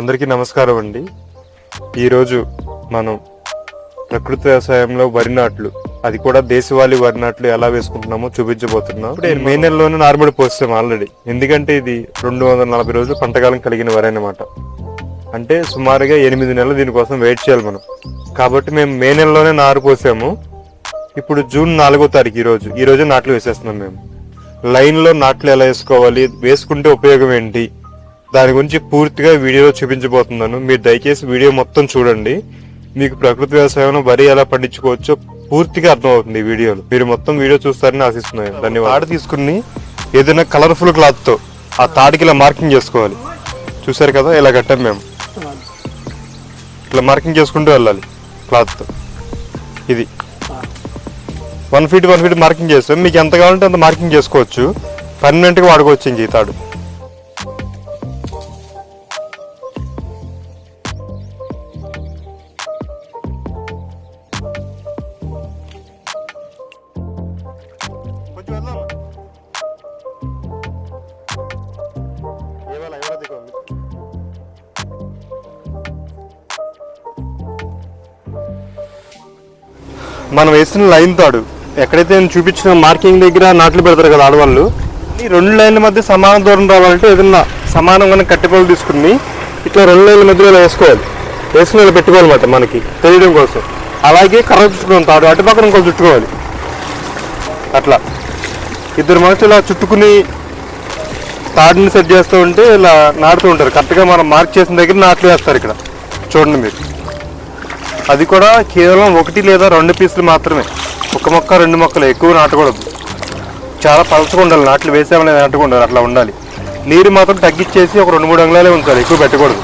అందరికీ నమస్కారం అండి. ఈరోజు మనం ప్రకృతి వ్యవసాయంలో వరి నాట్లు అది కూడా దేశవాళీ వరి నాట్లు ఎలా వేసుకుంటున్నామో చూపించబోతున్నాం. ఇప్పుడు మే నెలలోనే నార్మల్ పోస్తాం ఆల్రెడీ. ఎందుకంటే ఇది రెండు వందల నలభై రోజులు పంటకాలం కలిగిన వరి అన్నమాట. అంటే సుమారుగా ఎనిమిది నెలలు దీనికోసం వెయిట్ చేయాలి మనం. కాబట్టి మేము మే నెలలోనే నారు పోసాము. ఇప్పుడు జూన్ నాలుగో తారీఖు ఈ రోజు. ఈ రోజు నాట్లు వేసేస్తున్నాం మేము. లైన్లో నాట్లు ఎలా వేసుకోవాలి? వేసుకుంటే ఉపయోగం ఏంటి? దాని గురించి పూర్తిగా వీడియోలో చూపించబోతున్నాను. మీరు దయచేసి వీడియో మొత్తం చూడండి. మీకు ప్రకృతి వ్యవసాయంలో వరి ఎలా పండించుకోవచ్చో పూర్తిగా అర్థమవుతుంది వీడియోలో. మీరు మొత్తం వీడియో చూస్తారని ఆశిస్తున్నాను. ధన్యవాదాలు. తాడు తీసుకుని ఏదైనా కలర్ఫుల్ క్లాత్తో ఆ తాడికి ఇలా మార్కింగ్ చేసుకోవాలి. చూసారు కదా ఇలా కట్టాం మేము. ఇట్లా మార్కింగ్ చేసుకుంటూ వెళ్ళాలి క్లాత్తో ఇది. One feet one feet marking చేస్తాం. మీకు ఎంత కావాలంటే అంత మార్కింగ్ చేసుకోవచ్చు. పర్మనెంట్గా వాడుకోవచ్చు ఇంక ఈ తాడు. మనం వేసిన లైన్ తాడు. ఎక్కడైతే నేను చూపించిన మార్కింగ్ దగ్గర నాట్లు పెడతారు కదా ఆడవాళ్ళు ఈ రెండు లైన్ల మధ్య సమాన దూరం రావాలంటే ఏదన్నా సమానంగా కట్టెపొలు తీసుకుని ఇట్లా రెండు లైన్ల మధ్యలో ఇలా వేసుకోవాలి. వేసుకుని ఇలా పెట్టుకోవాలన్నమాట మనకి తెలియడం కోసం. అలాగే కర్ర చుట్టుకోవాలి తాడు అటు పక్కన చుట్టుకోవాలి. అట్లా. ఇద్దరు మనుషులు ఇలా చుట్టుకుని తాడుని సెట్ చేస్తూ ఉంటే ఇలా నాటుతూ ఉంటారు. కరెక్ట్గా మనం మార్క్ చేసిన దగ్గర నాట్లు వేస్తారు ఇక్కడ. చూడండి మీరు. అది కూడా కేవలం ఒకటి లేదా రెండు పీసులు మాత్రమే. ఒక మొక్క రెండు మొక్కలు ఎక్కువ నాటకూడదు. చాలా పలచగా ఉండాలి. నాట్లు వేసామనేది నాటుగా అట్లా ఉండాలి. నీరు మాత్రం తగ్గించేసి ఒక రెండు మూడు అంగుళాలే ఉంచాలి. ఎక్కువ పెట్టకూడదు.